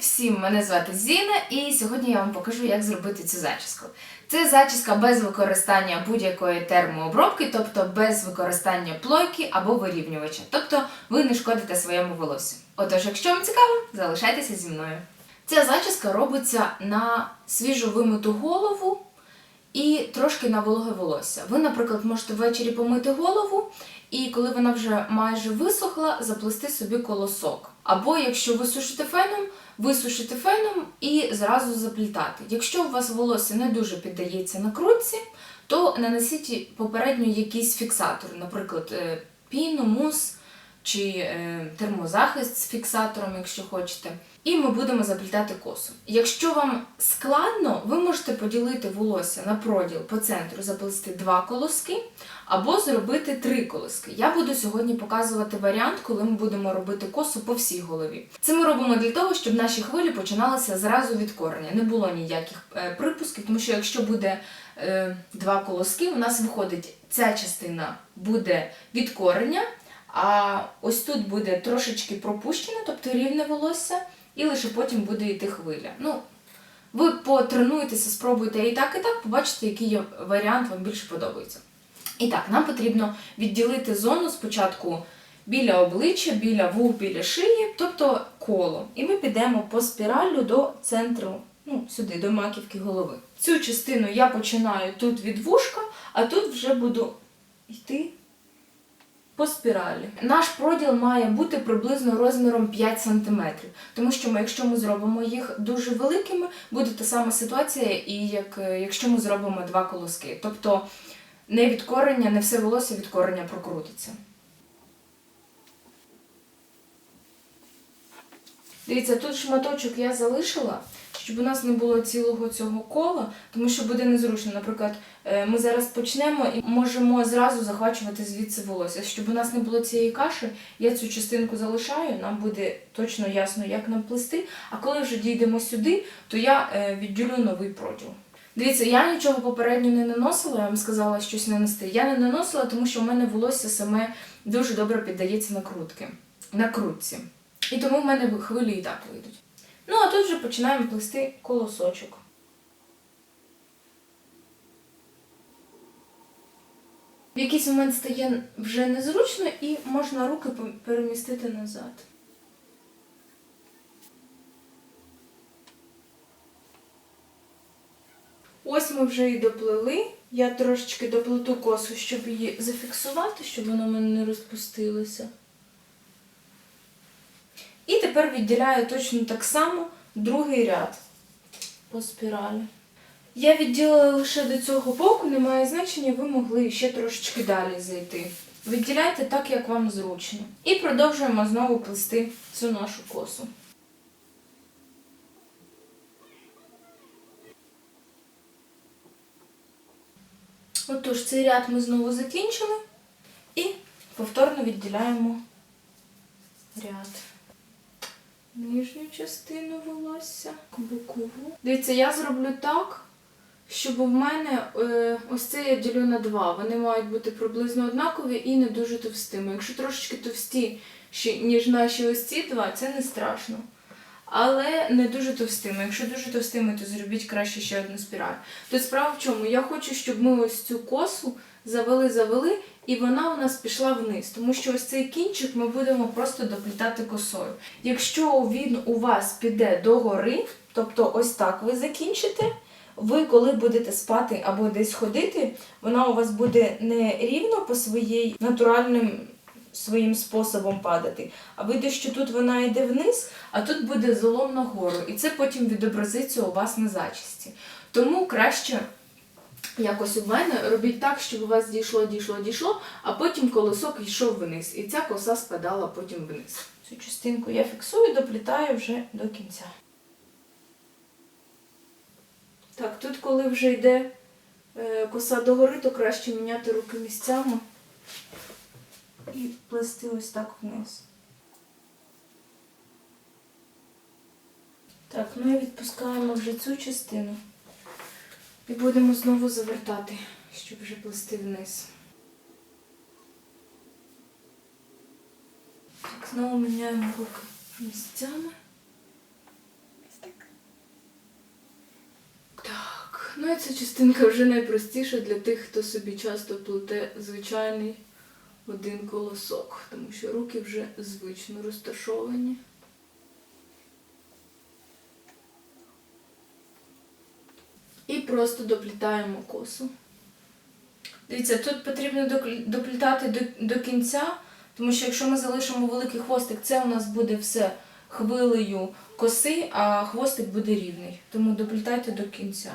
всім! Мене звати Зіна, і сьогодні я вам покажу, як зробити цю зачіску. Це зачіска без використання будь-якої термообробки, тобто без використання плойки або вирівнювача. Тобто ви не шкодите своєму волосю. Отож, якщо вам цікаво, залишайтеся зі мною. Ця зачіска робиться на свіжо вимиту голову і трошки на вологе волосся. Ви, наприклад, можете ввечері помити голову, і коли вона вже майже висохла, заплести собі колосок. Або якщо ви сушите феном, висушити феном і зразу заплітати. Якщо у вас волосся не дуже піддається накрутці, то нанесіть попередньо якийсь фіксатор, наприклад, е, піну, мус чи е, термозахист з фіксатором, якщо хочете. І ми будемо заплітати косу. Якщо вам складно, ви можете поділити волосся на проділ по центру, заплести два колоски або зробити три колоски. Я буду сьогодні показувати варіант, коли ми будемо робити косу по всій голові. Це ми робимо для того, щоб наші хвилі починалися зразу від кореня. Не було ніяких е, припусків, тому що якщо буде е, два колоски, у нас виходить ця частина буде від кореня. А ось тут буде трошечки пропущено, тобто рівне волосся, і лише потім буде йти хвиля. Ну, ви потренуєтеся, спробуйте і так, і так, побачите, який варіант вам більше подобається. І так, нам потрібно відділити зону спочатку біля обличчя, біля вух, біля шиї, тобто коло. І ми підемо по спіралю до центру, ну, сюди, до маківки голови. Цю частину я починаю тут від вушка, а тут вже буду йти по спіралі. Наш проділ має бути приблизно розміром 5 см, тому що ми, якщо ми зробимо їх дуже великими, буде та сама ситуація, і як, е, якщо ми зробимо два колоски. Тобто не від корення, не все волосся від корення прокрутиться. Дивіться, тут шматочок я залишила, щоб у нас не було цілого цього кола, тому що буде незручно. Наприклад, е, ми зараз почнемо і можемо зразу захвачувати звідси волосся. Щоб у нас не було цієї каші, я цю частинку залишаю, нам буде точно ясно, як нам плести. А коли вже дійдемо сюди, то я е, відділю новий проділ. Дивіться, я нічого попередньо не наносила, я вам сказала щось нанести. Я не наносила, тому що в мене волосся саме дуже добре піддається накрутки, накрутці. І тому в мене хвилі і так вийдуть. Ну, а тут вже починаємо плести колосочок. В якийсь момент стає вже незручно і можна руки перемістити назад. Ось ми вже і доплели. Я трошечки доплету косу, щоб її зафіксувати, щоб вона в мене не розпустилося. Тепер відділяю точно так само другий ряд по спіралі. Я відділила лише до цього боку, немає значення, ви могли ще трошечки далі зайти. Відділяйте так, як вам зручно. І продовжуємо знову плести цю нашу косу. Отож, цей ряд ми знову закінчили і повторно відділяємо ряд. Нижню частину волосся, бокову. Дивіться, я зроблю так, щоб в мене е, ось це я ділю на два. Вони мають бути приблизно однакові і не дуже товстими. Якщо трошечки товсті, ніж наші ось ці два, це не страшно. Але не дуже товстими. Якщо дуже товстими, то зробіть краще ще одну спіраль. Тут справа в чому? Я хочу, щоб ми ось цю косу завели-завели, і вона у нас пішла вниз. Тому що ось цей кінчик ми будемо просто доплітати косою. Якщо він у вас піде догори, тобто ось так ви закінчите, ви, коли будете спати або десь ходити, вона у вас буде не рівно по своїй натуральним своїм способом падати. А вийде, що тут вона йде вниз, а тут буде золом нагору. І це потім відобразиться у вас на зачісті. Тому краще. Якось у мене робіть так, щоб у вас дійшло, дійшло, дійшло, а потім колосок йшов вниз. І ця коса спадала потім вниз. Цю частинку я фіксую, доплітаю вже до кінця. Так, тут, коли вже йде е, коса догори, то краще міняти руки місцями і плести ось так вниз. Так, ну і відпускаємо вже цю частину. І будемо знову завертати, щоб вже плести вниз. Так, знову міняємо руки місцями. Так. Так, ну і ця частинка вже найпростіша для тих, хто собі часто плете звичайний один колосок, тому що руки вже звично розташовані. І просто доплітаємо косу. Дивіться, тут потрібно доплітати до, до кінця, тому що якщо ми залишимо великий хвостик, це у нас буде все хвилею коси, а хвостик буде рівний. Тому доплітайте до кінця.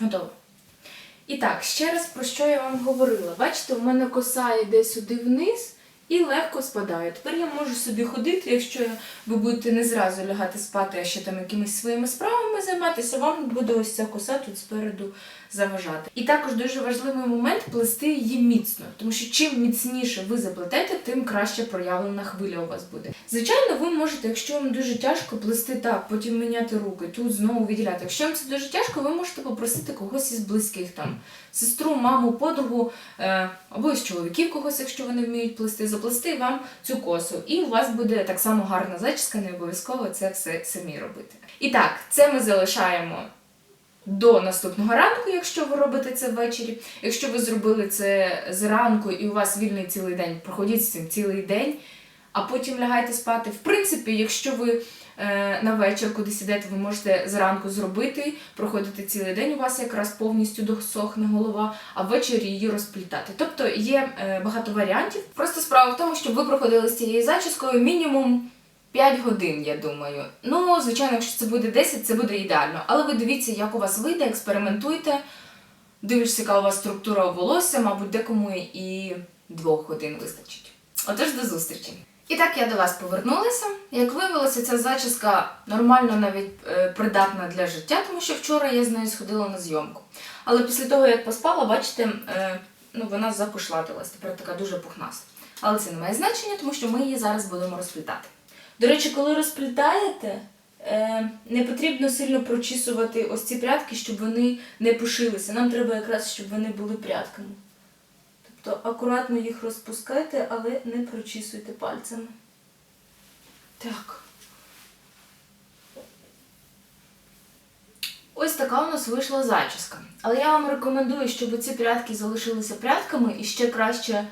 Готово. І так, ще раз про що я вам говорила. Бачите, у мене коса йде сюди вниз і легко спадає. Тепер я можу собі ходити, якщо ви будете не зразу лягати спати, а ще там якимись своїми справами займатися, вам буде ось ця коса тут спереду заважати. І також дуже важливий момент плести її міцно, тому що чим міцніше ви заплетете, тим краще проявлена хвиля у вас буде. Звичайно, ви можете, якщо вам дуже тяжко плести так, потім міняти руки, тут знову відділяти. Якщо вам це дуже тяжко, ви можете попросити когось із близьких там сестру, маму, подругу е, або із чоловіків когось, якщо вони вміють плести, заплести вам цю косу. І у вас буде так само гарна зачіска, не обов'язково це все самі робити. І так, це ми залишаємо до наступного ранку, якщо ви робите це ввечері. Якщо ви зробили це зранку і у вас вільний цілий день, проходіть з цим цілий день, а потім лягайте спати. В принципі, якщо ви на вечір кудись ідете, ви можете зранку зробити, проходити цілий день, у вас якраз повністю досохне голова, а ввечері її розплітати. Тобто є е, багато варіантів. Просто справа в тому, щоб ви проходили з цією зачіскою мінімум 5 годин, я думаю. Ну, звичайно, якщо це буде 10, це буде ідеально. Але ви дивіться, як у вас вийде, експериментуйте. Дивишся, яка у вас структура волосся, мабуть, декому і двох годин вистачить. Отож, до зустрічі! І так я до вас повернулася. Як виявилося, ця зачіска нормально навіть е, придатна для життя, тому що вчора я з нею сходила на зйомку. Але після того, як поспала, бачите, е, ну, вона закушлатилась, тепер така дуже пухнаста. Але це не має значення, тому що ми її зараз будемо розплітати. До речі, коли розплітаєте, е, не потрібно сильно прочісувати ось ці прядки, щоб вони не пушилися. Нам треба якраз, щоб вони були прядками. Тобто акуратно їх розпускайте, але не прочісуйте пальцями. Так. Ось така у нас вийшла зачіска. Але я вам рекомендую, щоб ці прядки залишилися прядками і ще краще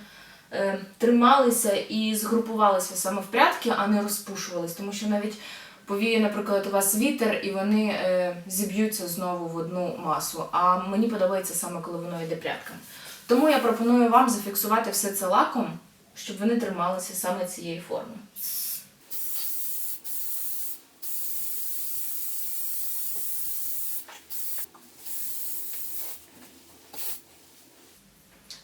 е, трималися і згрупувалися саме в прядки, а не розпушувались. Тому що навіть повіє, наприклад, у вас вітер, і вони е, зіб'ються знову в одну масу. А мені подобається саме, коли воно йде прядками. Тому я пропоную вам зафіксувати все це лаком, щоб вони трималися саме цієї форми.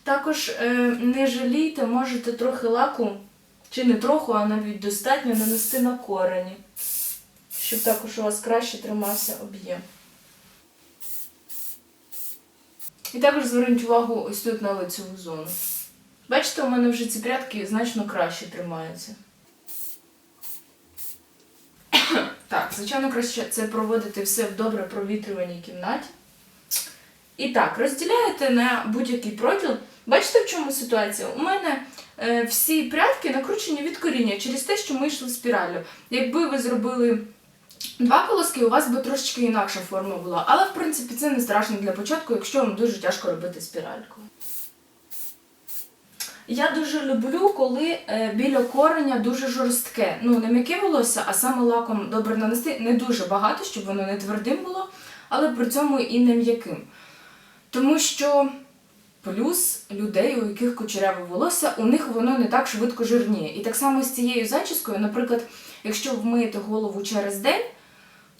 Також е, не жалійте, можете трохи лаку, чи не трохи, а навіть достатньо нанести на корені, щоб також у вас краще тримався об'єм. І також зверніть увагу ось тут на лицеву зону. Бачите, у мене вже ці прядки значно краще тримаються. Так, звичайно, краще це проводити все в добре провітрюваній кімнаті. І так, розділяєте на будь-який проділ. Бачите, в чому ситуація? У мене е, всі прядки накручені від коріння через те, що ми йшли спіраллю. Якби ви зробили два колоски, у вас би трошечки інакша форма була. Але, в принципі, це не страшно для початку, якщо вам дуже тяжко робити спіралькою. Я дуже люблю, коли е, біля кореня дуже жорстке. Ну, не м'яке волосся, а саме лаком добре нанести. Не дуже багато, щоб воно не твердим було, але при цьому і не м'яким. Тому що плюс людей, у яких кучеряве волосся, у них воно не так швидко жирніє. І так само з цією зачіскою, наприклад, якщо вмиєте голову через день,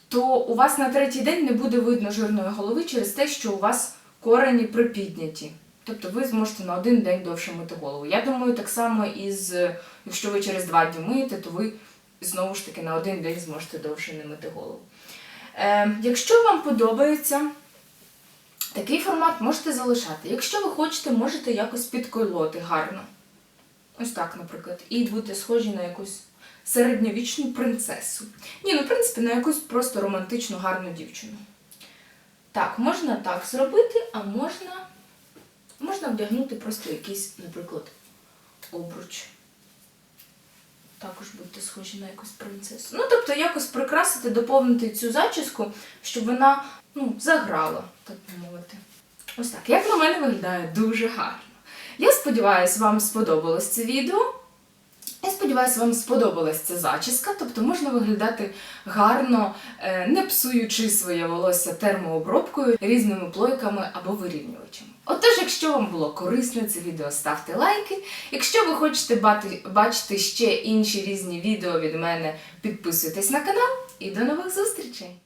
то у вас на третій день не буде видно жирної голови через те, що у вас корені припідняті. Тобто ви зможете на один день довше мити голову. Я думаю, так само і з, якщо ви через два дні миєте, то ви знову ж таки на один день зможете довше не мити голову. Е, якщо вам подобається такий формат, можете залишати. Якщо ви хочете, можете якось підколоти гарно. Ось так, наприклад. І бути схожі на якусь середньовічну принцесу. Ні, ну, в принципі, на якусь просто романтичну гарну дівчину. Так, можна так зробити, а можна, можна вдягнути просто якийсь, наприклад, обруч. також будете схожі на якусь принцесу. Ну, тобто, якось прикрасити, доповнити цю зачіску, щоб вона ну, заграла, так би мовити. Ось так. Як на мене виглядає дуже гарно. Я сподіваюся, вам сподобалось це відео. Я сподіваюся, вам сподобалась ця зачіска, тобто можна виглядати гарно, е, не псуючи своє волосся термообробкою, різними плойками або вирівнювачами. Отож, якщо вам було корисне це відео, ставте лайки. Якщо ви хочете бачити ще інші різні відео від мене, підписуйтесь на канал і до нових зустрічей!